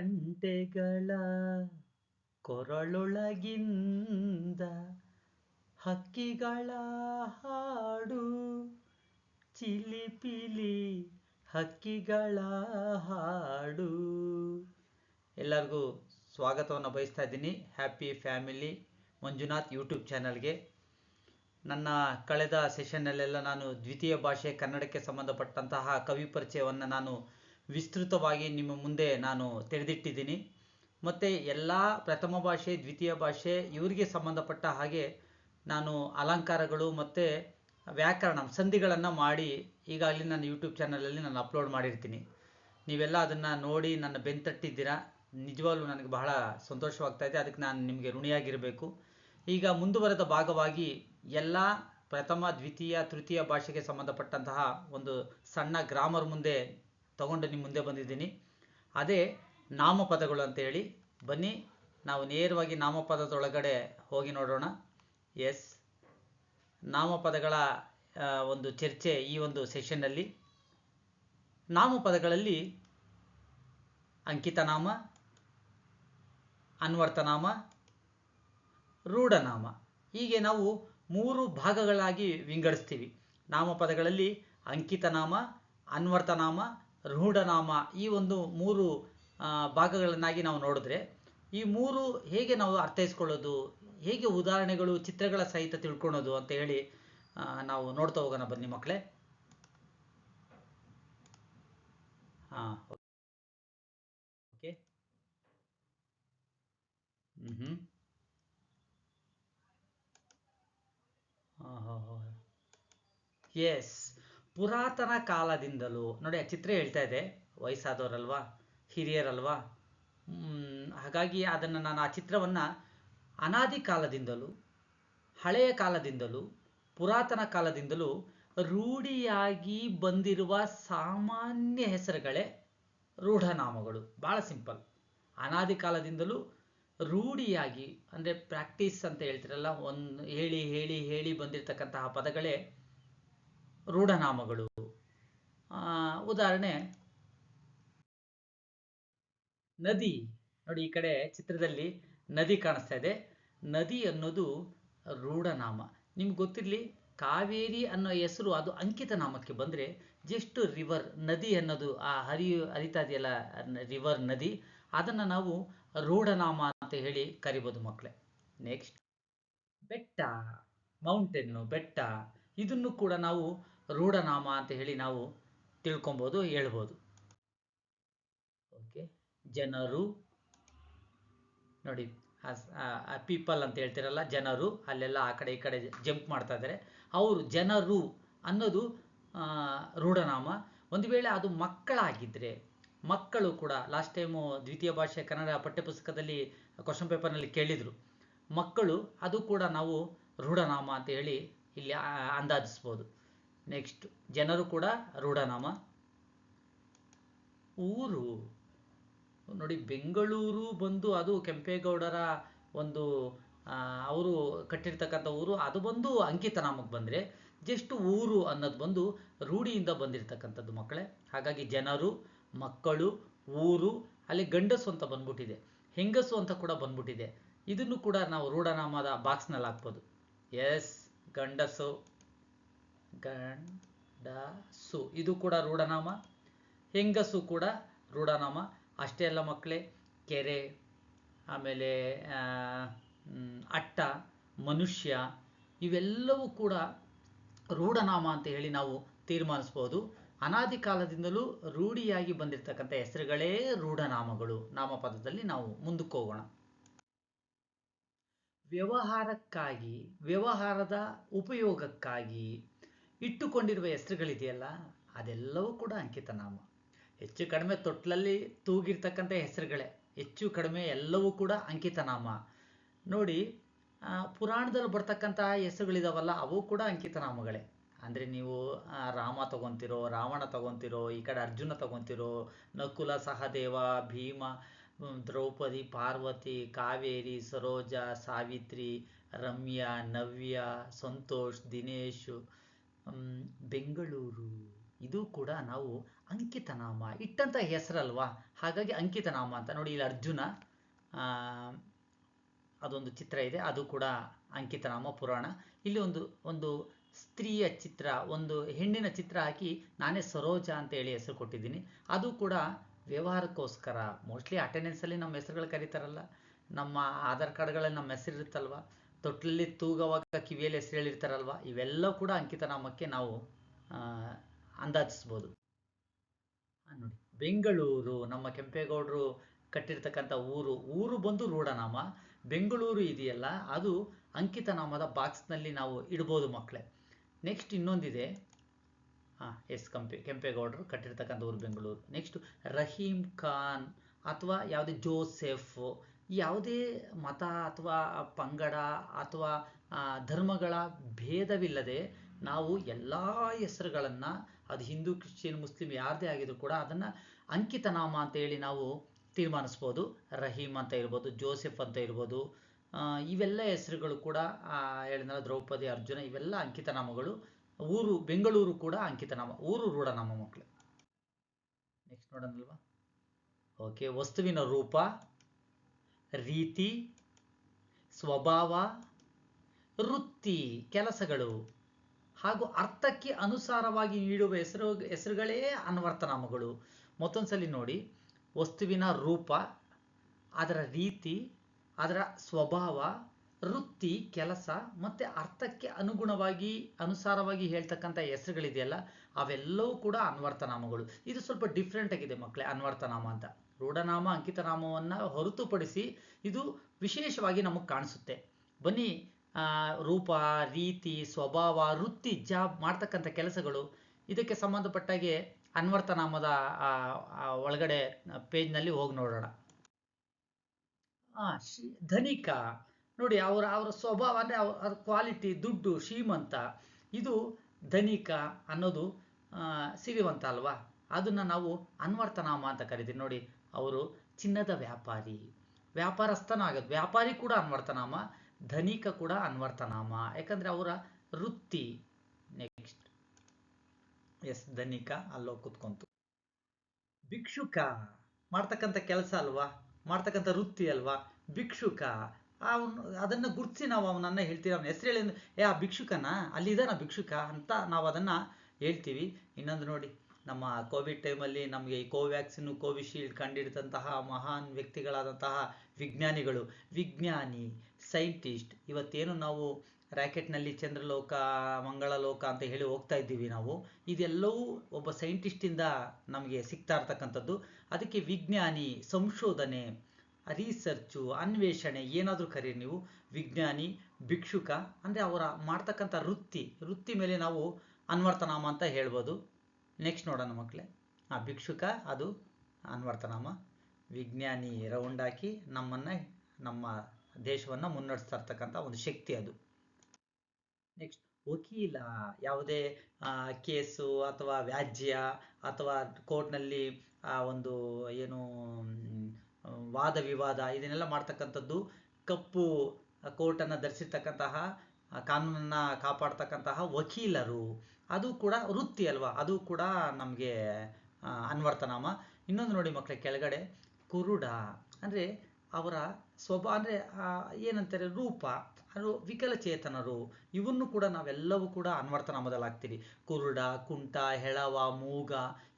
ಗಂಟೆಗಳ ಕೊರಳೊಳಗಿಂದ ಹಕ್ಕಿಗಳ ಹಾಡು ಚಿಲಿಪಿಲಿ ಹಕ್ಕಿಗಳ ಹಾಡು. ಎಲ್ಲರಿಗೂ ಸ್ವಾಗತವನ್ನು ಬಯಸ್ತಾ ಇದ್ದೀನಿ ಹ್ಯಾಪಿ ಫ್ಯಾಮಿಲಿ ಮಂಜುನಾಥ್ ಯೂಟ್ಯೂಬ್ ಚಾನಲ್ಗೆ. ನನ್ನ ಕಳೆದ ಸೆಷನ್ನಲ್ಲೆಲ್ಲ ನಾನು ದ್ವಿತೀಯ ಭಾಷೆ ಕನ್ನಡಕ್ಕೆ ಸಂಬಂಧಪಟ್ಟಂತಹ ಕವಿ ಪರಿಚಯವನ್ನು ನಾನು ವಿಸ್ತೃತವಾಗಿ ನಿಮ್ಮ ಮುಂದೆ ನಾನು ತೆರೆದಿಟ್ಟಿದ್ದೀನಿ. ಮತ್ತು ಎಲ್ಲ ಪ್ರಥಮ ಭಾಷೆ, ದ್ವಿತೀಯ ಭಾಷೆ ಇವರಿಗೆ ಸಂಬಂಧಪಟ್ಟ ಹಾಗೆ ನಾನು ಅಲಂಕಾರಗಳು ಮತ್ತು ವ್ಯಾಕರಣ ಸಂಧಿಗಳನ್ನು ಮಾಡಿ ಈಗಾಗಲೇ ನನ್ನ ಯೂಟ್ಯೂಬ್ ಚಾನಲಲ್ಲಿ ನಾನು ಅಪ್ಲೋಡ್ ಮಾಡಿರ್ತೀನಿ. ನೀವೆಲ್ಲ ಅದನ್ನು ನೋಡಿ ನನ್ನ ಬೆಂತಟ್ಟಿದ್ದೀರಾ ನಿಜವಾಗ್ಲೂ ನನಗೆ ಬಹಳ ಸಂತೋಷವಾಗ್ತಾ ಇದೆ. ಅದಕ್ಕೆ ನಾನು ನಿಮಗೆ ಋಣಿಯಾಗಿರಬೇಕು. ಈಗ ಮುಂದುವರೆದ ಭಾಗವಾಗಿ ಎಲ್ಲ ಪ್ರಥಮ, ದ್ವಿತೀಯ, ತೃತೀಯ ಭಾಷೆಗೆ ಸಂಬಂಧಪಟ್ಟಂತಹ ಒಂದು ಸಣ್ಣ ಗ್ರಾಮರ್ ಮುಂದೆ ತಗೊಂಡು ನಿಮ್ಮ ಮುಂದೆ ಬಂದಿದ್ದೀನಿ. ಅದೇ ನಾಮಪದಗಳು ಅಂತ ಹೇಳಿ, ಬನ್ನಿ, ನಾವು ನೇರವಾಗಿ ನಾಮಪದದೊಳಗಡೆ ಹೋಗಿ ನೋಡೋಣ. ಎಸ್, ನಾಮಪದಗಳ ಒಂದು ಚರ್ಚೆ ಈ ಒಂದು ಸೆಷನ್ನಲ್ಲಿ. ನಾಮಪದಗಳಲ್ಲಿ ಅಂಕಿತನಾಮ, ಅನ್ವರ್ತನಾಮ, ರೂಢನಾಮ. ಹೀಗೆ ನಾವು ಮೂರು ಭಾಗಗಳಾಗಿ ವಿಂಗಡಿಸ್ತೀವಿ. ನಾಮಪದಗಳಲ್ಲಿ ಅಂಕಿತನಾಮ, ಅನ್ವರ್ತನಾಮ ರೂಢನಾಮ ಈ ಒಂದು ಮೂರು ಭಾಗಗಳನ್ನಾಗಿ ನಾವು ನೋಡಿದ್ರೆ, ಈ ಮೂರು ಹೇಗೆ ನಾವು ಅರ್ಥೈಸ್ಕೊಳ್ಳೋದು, ಹೇಗೆ ಉದಾಹರಣೆಗಳು, ಚಿತ್ರಗಳ ಸಹಿತ ತಿಳ್ಕೊಳೋದು ಅಂತ ಹೇಳಿ ನಾವು ನೋಡ್ತಾ ಹೋಗೋಣ ಬನ್ನಿ ಮಕ್ಕಳೇ. ಹಾ, ಓಕೆ. ಹ್ಞೂ ಎಸ್ ಪುರಾತನ ಕಾಲದಿಂದಲೂ, ನೋಡಿ ಆ ಚಿತ್ರ ಹೇಳ್ತಾ ಇದೆ, ವಯಸ್ಸಾದವರಲ್ವಾ, ಹಿರಿಯರಲ್ವಾ ಹಾಗಾಗಿ ಅದನ್ನು ನಾನು ಆ ಚಿತ್ರವನ್ನು ಅನಾದಿ ಕಾಲದಿಂದಲೂ, ಹಳೆಯ ಕಾಲದಿಂದಲೂ, ಪುರಾತನ ಕಾಲದಿಂದಲೂ ರೂಢಿಯಾಗಿ ಬಂದಿರುವ ಸಾಮಾನ್ಯ ಹೆಸರುಗಳೇ ರೂಢನಾಮಗಳು. ಭಾಳ ಸಿಂಪಲ್. ಅನಾದಿ ಕಾಲದಿಂದಲೂ ರೂಢಿಯಾಗಿ, ಅಂದರೆ ಪ್ರಾಕ್ಟೀಸ್ ಅಂತ ಹೇಳ್ತಿರಲ್ಲ, ಒಂದು ಹೇಳಿ ಹೇಳಿ ಹೇಳಿ ಬಂದಿರತಕ್ಕಂತಹ ಪದಗಳೇ ರೂಢನಾಮಗಳು. ಉದಾಹರಣೆ, ನದಿ. ನೋಡಿ, ಈ ಕಡೆ ಚಿತ್ರದಲ್ಲಿ ನದಿ ಕಾಣಿಸ್ತಾ ಇದೆ. ನದಿ ಅನ್ನೋದು ರೂಢನಾಮ. ನಿಮ್ಗೆ ಗೊತ್ತಿರಲಿ, ಕಾವೇರಿ ಅನ್ನೋ ಹೆಸರು ಅದು ಅಂಕಿತ ನಾಮಕ್ಕೆ ಬಂದರೆ ಜಸ್ಟ್ ರಿವರ್, ನದಿ ಅನ್ನೋದು, ಆ ಹರಿಯು ಹರಿತಾ ಇದೆಯಲ್ಲ, ರಿವರ್, ನದಿ, ಅದನ್ನು ನಾವು ರೂಢನಾಮ ಅಂತ ಹೇಳಿ ಕರಿಬೋದು ಮಕ್ಕಳೇ ನೆಕ್ಸ್ಟ್. ಬೆಟ್ಟ ಮೌಂಟೇನು ಬೆಟ್ಟ. ಇದನ್ನು ಕೂಡ ನಾವು ರೂಢನಾಮ ಅಂತ ಹೇಳಿ ನಾವು ತಿಳ್ಕೊಬೋದು, ಹೇಳ್ಬೋದು. ಓಕೆ ಜನರು, ನೋಡಿ ಪೀಪಲ್ ಅಂತ ಹೇಳ್ತಿರಲ್ಲ, ಜನರು, ಅಲ್ಲೆಲ್ಲ ಆ ಕಡೆ ಈ ಕಡೆ ಜಂಪ್ ಮಾಡ್ತಾ ಇದ್ದಾರೆ. ಅವರು ಜನರು ಅನ್ನೋದು ರೂಢನಾಮ. ಒಂದು ವೇಳೆ ಅದು ಮಕ್ಕಳಾಗಿದ್ದರೆ ಮಕ್ಕಳು ಕೂಡ ಲಾಸ್ಟ್ ಟೈಮು ದ್ವಿತೀಯ ಭಾಷೆ ಕನ್ನಡ ಪಠ್ಯಪುಸ್ತಕದಲ್ಲಿ ಕ್ವಶನ್ ಪೇಪರ್ನಲ್ಲಿ ಕೇಳಿದರು, ಮಕ್ಕಳು, ಅದು ಕೂಡ ನಾವು ರೂಢನಾಮ ಅಂತ ಹೇಳಿ ಇಲ್ಲಿ ಅಂದಾಜಿಸ್ಬೋದು. ನೆಕ್ಸ್ಟ್ ಜನರು ಕೂಡ ರೂಢನಾಮ. ಊರು. ನೋಡಿ, ಬೆಂಗಳೂರು ಬಂದು ಅದು ಕೆಂಪೇಗೌಡರ ಒಂದು ಅವರು ಕಟ್ಟಿರ್ತಕ್ಕಂಥ ಊರು, ಅದು ಬಂದು ಅಂಕಿತ ನಾಮಕ್ಕೆ ಬಂದರೆ ಜಸ್ಟ್ ಊರು ಅನ್ನೋದು ಬಂದು ರೂಢಿಯಿಂದ ಬಂದಿರತಕ್ಕಂಥದ್ದು ಮಕ್ಕಳೇ. ಹಾಗಾಗಿ ಜನರು, ಮಕ್ಕಳು, ಊರು, ಅಲ್ಲಿ ಗಂಡಸು ಅಂತ ಬಂದ್ಬಿಟ್ಟಿದೆ. ಹೆಂಗಸು ಅಂತ ಕೂಡ ಬಂದ್ಬಿಟ್ಟಿದೆ. ಇದನ್ನು ಕೂಡ ನಾವು ರೂಢನಾಮದ ಬಾಕ್ಸ್ನಲ್ಲಿ ಹಾಕ್ಬೋದು. ಎಸ್ ಗಂಡಸು. ಗಂಡಸು. ಇದು ಕೂಡ ರೂಢನಾಮ. ಹೆಂಗಸು ಕೂಡ ರೂಢನಾಮ. ಅಷ್ಟೇ ಅಲ್ಲ ಮಕ್ಕಳೇ, ಕೆರೆ, ಆಮೇಲೆ ಅಟ್ಟ, ಮನುಷ್ಯ, ಇವೆಲ್ಲವೂ ಕೂಡ ರೂಢನಾಮ ಅಂತ ಹೇಳಿ ನಾವು ತೀರ್ಮಾನಿಸ್ಬೋದು. ಅನಾದಿ ಕಾಲದಿಂದಲೂ ರೂಢಿಯಾಗಿ ಬಂದಿರತಕ್ಕಂಥ ಹೆಸರುಗಳೇ ರೂಢನಾಮಗಳು. ನಾಮಪದದಲ್ಲಿ ನಾವು ಮುಂದಕ್ಕೆ ಹೋಗೋಣ. ವ್ಯವಹಾರಕ್ಕಾಗಿ, ವ್ಯವಹಾರದ ಉಪಯೋಗಕ್ಕಾಗಿ ಇಟ್ಟುಕೊಂಡಿರುವ ಹೆಸರುಗಳಿದೆಯಲ್ಲ, ಅದೆಲ್ಲವೂ ಕೂಡ ಅಂಕಿತನಾಮ. ಹೆಚ್ಚು ಕಡಿಮೆ ತೊಟ್ಲಲ್ಲಿ ತೂಗಿರ್ತಕ್ಕಂಥ ಹೆಸರುಗಳೇ, ಹೆಚ್ಚು ಕಡಿಮೆ ಎಲ್ಲವೂ ಕೂಡ ಅಂಕಿತನಾಮ. ನೋಡಿ ಪುರಾಣದಲ್ಲಿ ಬರ್ತಕ್ಕಂತಹ ಹೆಸರುಗಳಿದಾವಲ್ಲ, ಅವು ಕೂಡ ಅಂಕಿತನಾಮಗಳೇ. ಅಂದರೆ ನೀವು ರಾಮ ತಗೊಂತಿರೋ, ರಾವಣ ತಗೊಂತಿರೋ, ಈ ಕಡೆ ಅರ್ಜುನ ತಗೊಂತಿರೋ, ನಕುಲ, ಸಹದೇವ, ಭೀಮ ದ್ರೌಪದಿ, ಪಾರ್ವತಿ, ಕಾವೇರಿ, ಸರೋಜ, ಸಾವಿತ್ರಿ, ರಮ್ಯಾ, ನವ್ಯ, ಸಂತೋಷ್, ದಿನೇಶ್ ಬೆಂಗಳೂರು. ಇದು ಕೂಡ ನಾವು ಅಂಕಿತನಾಮ. ಇಟ್ಟಂಥ ಹೆಸರಲ್ವಾ? ಹಾಗಾಗಿ ಅಂಕಿತನಾಮ ಅಂತ. ನೋಡಿ, ಇಲ್ಲಿ ಅರ್ಜುನ ಅದೊಂದು ಚಿತ್ರ ಇದೆ. ಅದು ಕೂಡ ಅಂಕಿತನಾಮ ಪುರಾಣ. ಇಲ್ಲಿ ಒಂದು ಒಂದು ಸ್ತ್ರೀಯ ಚಿತ್ರ, ಒಂದು ಹೆಣ್ಣಿನ ಚಿತ್ರ ಹಾಕಿ ನಾನೇ ಸರೋಜ ಅಂತ ಹೇಳಿ ಹೆಸರು ಕೊಟ್ಟಿದ್ದೀನಿ. ಅದು ಕೂಡ ವ್ಯವಹಾರಕ್ಕೋಸ್ಕರ ಮೋಸ್ಟ್ಲಿ ಅಟೆಂಡೆನ್ಸಲ್ಲಿ ನಮ್ಮ ಹೆಸರುಗಳು ಕರೀತಾರಲ್ಲ, ನಮ್ಮ ಆಧಾರ್ ಕಾರ್ಡ್ಗಳಲ್ಲಿ ನಮ್ಮ ಹೆಸರು ಇರುತ್ತಲ್ವ? ತೊಟ್ಲಲ್ಲಿ ತೂಗವಾಗ ಕಿವಿಯಲ್ಲಿ ಹೆಸರು ಹೇಳಿರ್ತಾರಲ್ವ? ಇವೆಲ್ಲ ಕೂಡ ಅಂಕಿತನಾಮಕ್ಕೆ ನಾವು ಅಂದಾಜಿಸ್ಬೋದು. ನೋಡಿ, ಬೆಂಗಳೂರು, ನಮ್ಮ ಕೆಂಪೇಗೌಡರು ಕಟ್ಟಿರ್ತಕ್ಕಂಥ ಊರು ಊರು ಬಂದು ರೂಢನಾಮ, ಬೆಂಗಳೂರು ಇದೆಯಲ್ಲ, ಅದು ಅಂಕಿತನಾಮದ ಬಾಕ್ಸ್ನಲ್ಲಿ ನಾವು ಇಡ್ಬೋದು ಮಕ್ಕಳೇ ನೆಕ್ಸ್ಟ್ ಇನ್ನೊಂದಿದೆ ಎಸ್, ಕಂಪೆ, ಕೆಂಪೇಗೌಡರು ಕಟ್ಟಿರ್ತಕ್ಕಂಥ ಊರು ಬೆಂಗಳೂರು. ನೆಕ್ಸ್ಟ್ ರಹೀಮ್ ಖಾನ್ ಅಥವಾ ಯಾವುದೇ ಜೋಸೆಫ್, ಯಾವುದೇ ಮತ ಅಥವಾ ಪಂಗಡ ಅಥವಾ ಧರ್ಮಗಳ ಭೇದವಿಲ್ಲದೆ ನಾವು ಎಲ್ಲ ಹೆಸರುಗಳನ್ನು, ಅದು ಹಿಂದೂ, ಕ್ರಿಶ್ಚಿಯನ್, ಮುಸ್ಲಿಂ ಯಾರದೇ ಆಗಿದ್ರು ಕೂಡ ಅದನ್ನು ಅಂಕಿತನಾಮ ಅಂತ ಹೇಳಿ ನಾವು ತೀರ್ಮಾನಿಸ್ಬೋದು. ರಹೀಮ್ ಅಂತ ಇರ್ಬೋದು, ಜೋಸೆಫ್ ಅಂತ ಇರ್ಬೋದು ಇವೆಲ್ಲ ಹೆಸರುಗಳು ಕೂಡ ಹೇಳಿದ್ರೆ ದ್ರೌಪದಿ, ಅರ್ಜುನ, ಇವೆಲ್ಲ ಅಂಕಿತನಾಮಗಳು ಊರು ಬೆಂಗಳೂರು ಕೂಡ ಅಂಕಿತನಾಮ ಊರು ರೂಢನಾಮ ಮಕ್ಕಳು ನೆಕ್ಸ್ಟ್ ನೋಡೋಣಲ್ವಾ? ಓಕೆ ವಸ್ತುವಿನ ರೂಪ, ರೀತಿ, ಸ್ವಭಾವ, ವೃತ್ತಿ, ಕೆಲಸಗಳು ಹಾಗೂ ಅರ್ಥಕ್ಕೆ ಅನುಸಾರವಾಗಿ ನೀಡುವ ಹೆಸರು, ಹೆಸರುಗಳೇ ಅನ್ವರ್ತನಾಮಗಳು. ಮತ್ತೊಂದ್ಸಲಿ ನೋಡಿ, ವಸ್ತುವಿನ ರೂಪ, ಅದರ ರೀತಿ, ಅದರ ಸ್ವಭಾವ ವೃತ್ತಿ, ಕೆಲಸ ಮತ್ತು ಅರ್ಥಕ್ಕೆ ಅನುಗುಣವಾಗಿ, ಅನುಸಾರವಾಗಿ ಹೇಳ್ತಕ್ಕಂಥ ಹೆಸರುಗಳಿದೆಯಲ್ಲ, ಅವೆಲ್ಲವೂ ಕೂಡ ಅನ್ವರ್ಥನಾಮಗಳು ಇದು ಸ್ವಲ್ಪ ಡಿಫ್ರೆಂಟ್ ಆಗಿದೆ ಮಕ್ಕಳೇ ಅನ್ವರ್ಥನಾಮ ಅಂತ. ರೂಢನಾಮ, ಅಂಕಿತನಾಮವನ್ನು ಹೊರತುಪಡಿಸಿ ಇದು ವಿಶೇಷವಾಗಿ ನಮಗೆ ಕಾಣಿಸುತ್ತೆ. ಬನ್ನಿ ರೂಪ, ರೀತಿ, ಸ್ವಭಾವ, ವೃತ್ತಿ, ಜಾಬ್ ಮಾಡ್ತಕ್ಕಂಥ ಕೆಲಸಗಳು, ಇದಕ್ಕೆ ಸಂಬಂಧಪಟ್ಟಾಗೆ ಅನ್ವರ್ಥನಾಮದ ಒಳಗಡೆ ಪೇಜ್ನಲ್ಲಿ ಹೋಗಿ ನೋಡೋಣ. ಧನಿಕ. ನೋಡಿ ಅವರ ಅವರ ಸ್ವಭಾವ ಅಂದರೆ ಅವ್ರ ಕ್ವಾಲಿಟಿ ದುಡ್ಡು ಶ್ರೀಮಂತ ಇದು ಧನಿಕ ಅನ್ನೋದು ಆ, ಸಿರಿವಂತ ಅಲ್ವಾ? ಅದನ್ನು ನಾವು ಅನ್ವರ್ತನಾಮ ಅಂತ ಕರಿತೀವಿ. ನೋಡಿ ಅವರು ಚಿನ್ನದ ವ್ಯಾಪಾರಿ ವ್ಯಾಪಾರಸ್ಥನ ಆಗೋದು ವ್ಯಾಪಾರಿ ಕೂಡ ಅನ್ವರ್ತನಾಮ ಧನಿಕ ಕೂಡ ಅನ್ವರ್ತನಾಮ ಯಾಕಂದರೆ ಅವರ ವೃತ್ತಿ ನೆಕ್ಸ್ಟ್ ಎಸ್ ಧನಿಕ ಅಲ್ಲೋ ಕುತ್ಕೊಂತು. ಭಿಕ್ಷುಕ ಮಾಡ್ತಕ್ಕಂಥ ಕೆಲಸ ಅಲ್ವಾ? ಮಾಡ್ತಕ್ಕಂಥ ವೃತ್ತಿ ಅಲ್ವಾ? ಭಿಕ್ಷುಕ ಅವನು ಅದನ್ನು ಗುರುತಿಸಿ ನಾವು ಅವನನ್ನು ಹೇಳ್ತೀವಿ. ಅವನ ಹೆಸರು ಹೇಳಿ ಏ, ಆ ಭಿಕ್ಷುಕನ? ಅಲ್ಲಿದ್ದಾನ ಭಿಕ್ಷುಕ? ಅಂತ ನಾವು ಅದನ್ನು ಹೇಳ್ತೀವಿ. ಇನ್ನೊಂದು ನೋಡಿ, ನಮ್ಮ ಕೋವಿಡ್ ಟೈಮಲ್ಲಿ ನಮಗೆ ಈ ಕೋವ್ಯಾಕ್ಸಿನ್ ಕೋವಿಶೀಲ್ಡ್ ಕಂಡಿಡಿದಂತಹ ಮಹಾನ್ ವ್ಯಕ್ತಿಗಳಾದಂತಹ ವಿಜ್ಞಾನಿಗಳು, ವಿಜ್ಞಾನಿ ಸೈಂಟಿಸ್ಟ್ ಇವತ್ತೇನು ನಾವು ರ್ಯಾಕೆಟ್ನಲ್ಲಿ ಚಂದ್ರಲೋಕ, ಮಂಗಳಲೋಕ ಅಂತ ಹೇಳಿ ಹೋಗ್ತಾ ಇದ್ದೀವಿ ನಾವು. ಇದೆಲ್ಲವೂ ಒಬ್ಬ ಸೈಂಟಿಸ್ಟಿಂದ ನಮಗೆ ಸಿಗ್ತಾ ಇರ್ತಕ್ಕಂಥದ್ದು. ಅದಕ್ಕೆ ವಿಜ್ಞಾನಿ ಸಂಶೋಧನೆ ರಿಸರ್ಚು ಅನ್ವೇಷಣೆ, ಏನಾದರೂ ಕರೀರಿ ನೀವು, ವಿಜ್ಞಾನಿ, ಭಿಕ್ಷುಕ, ಅಂದರೆ ಅವರ ಮಾಡ್ತಕ್ಕಂಥ ವೃತ್ತಿ ವೃತ್ತಿ ಮೇಲೆ ನಾವು ಅನ್ವರ್ತನಾಮ ಅಂತ ಹೇಳ್ಬೋದು. ನೆಕ್ಸ್ಟ್ ನೋಡೋಣ ಮಕ್ಕಳೇ ಆ ಭಿಕ್ಷುಕ, ಅದು ಅನ್ವರ್ತನಾಮ ವಿಜ್ಞಾನಿ ರೌಂಡ್ ಹಾಕಿ ನಮ್ಮನ್ನು, ನಮ್ಮ ದೇಶವನ್ನು ಮುನ್ನಡೆಸ್ತಾ ಇರ್ತಕ್ಕಂಥ ಒಂದು ಶಕ್ತಿ ಅದು. ನೆಕ್ಸ್ಟ್ ವಕೀಲ, ಯಾವುದೇ ಕೇಸು ಅಥವಾ ವ್ಯಾಜ್ಯ ಅಥವಾ ಕೋರ್ಟ್ನಲ್ಲಿ ಆ, ಒಂದು, ಏನು ವಾದ ವಿವಾದ ಇದನ್ನೆಲ್ಲ ಮಾಡ್ತಕ್ಕಂಥದ್ದು ಕಪ್ಪು ಕೋಟನ್ನು ಧರಿಸಿರ್ತಕ್ಕಂತಹ ಕಾನೂನನ್ನು ಕಾಪಾಡ್ತಕ್ಕಂತಹ ವಕೀಲರು. ಅದು ಕೂಡ ವೃತ್ತಿ ಅಲ್ವಾ? ಅದು ಕೂಡ ನಮಗೆ ಅನ್ವರ್ಥನಾಮ ಇನ್ನೊಂದು ನೋಡಿ ಮಕ್ಕಳೇ ಕೆಳಗಡೆ ಕುರುಡ. ಅಂದರೆ ಅವರ ಸ್ವಭಾವ ಅಂದರೆ ಏನಂತಾರೆ, ರೂಪ, ಅದು ವಿಕಲಚೇತನರು. ಇವನ್ನು ಕೂಡ ನಾವೆಲ್ಲವೂ ಕೂಡ ಅನ್ವರ್ತನ ಹಾಕ್ತೀವಿ ಕುರುಡ, ಕುಂಟ, ಹೆಳವ, ಮೂಗ,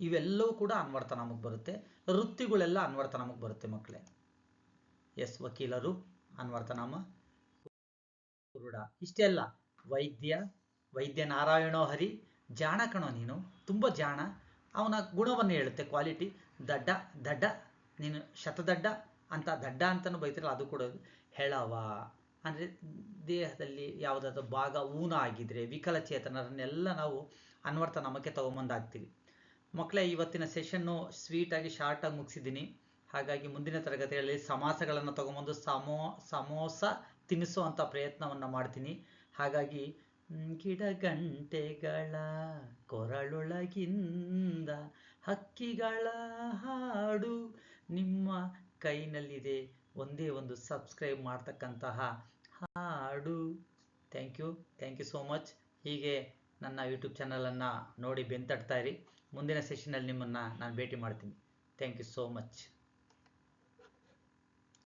ಇವೆಲ್ಲವೂ ಕೂಡ ಅನ್ವರ್ಥನಾಮಕ್ಕೆ ಬರುತ್ತೆ. ವೃತ್ತಿಗಳೆಲ್ಲ ಅನ್ವರ್ಥನಾಮಕ್ಕೆ ಬರುತ್ತೆ ಮಕ್ಕಳೇ. ಎಸ್, ವಕೀಲರು ಅನ್ವರ್ತನಾಮ ಕುರುಡ. ಇಷ್ಟೇ ಅಲ್ಲ, ವೈದ್ಯ ವೈದ್ಯ ನಾರಾಯಣೋ ಹರಿ, ಜಾಣ ಕಣೋ ನೀನು, ತುಂಬ ಜಾಣ. ಅವನ ಗುಣವನ್ನು ಹೇಳುತ್ತೆ ಕ್ವಾಲಿಟಿ ದಡ್ಡ ದಡ್ಡ, ನೀನು ಶತದಡ್ಡ. ಅಂತ ದಡ್ಡ ಅಂತಲೂ ಬೈತಾರಲ್ಲ, ಅದು ಕೂಡ ಹೆಳವ. ಅಂದರೆ ದೇಹದಲ್ಲಿ ಯಾವುದಾದ್ರೂ ಭಾಗ ಊನ ಆಗಿದ್ರೆ ವಿಕಲಚೇತನರನ್ನೆಲ್ಲ ನಾವು ಅನ್ವರ್ಥನಾಮಕ್ಕೆ ತಗೊಂಬಂದಾಗ್ತೀವಿ. ಮಕ್ಕಳೇ ಇವತ್ತಿನ ಸೆಷನ್ನು ಸ್ವೀಟಾಗಿ ಶಾರ್ಟಾಗಿ ಮುಗಿಸಿದ್ದೀನಿ. ಹಾಗಾಗಿ ಮುಂದಿನ ತರಗತಿಗಳಲ್ಲಿ ಸಮಾಸಗಳನ್ನು ತೊಗೊಂಬಂದು ಸಮೋ, ಸಮೋಸ ತಿನ್ನಿಸುವಂಥ ಪ್ರಯತ್ನವನ್ನು ಮಾಡ್ತೀನಿ. ಹಾಗಾಗಿ ಗಿಡ ಗಿಡಗಂಟೆಗಳ ಕೊರಳೊಳಗಿಂದ ಹಕ್ಕಿಗಳ ಕೈನಲ್ಲಿದೆ. ಒಂದೇ ಒಂದು ಸಬ್ಸ್ಕ್ರೈಬ್ ಮಾಡ್ತಕ್ಕಂತಹ ಹಾಡು. Thank you thank you so much ಹೀಗೆ ನನ್ನ ಯೂಟ್ಯೂಬ್ ಚಾನಲನ್ನು ನೋಡಿ ಬೆಂತಡ್ತಾ ಇರಿ. ಮುಂದಿನ ಸೆಷನಲ್ಲಿ ನಿಮ್ಮನ್ನು ನಾನು ಭೇಟಿ ಮಾಡ್ತೀನಿ. Thank you so much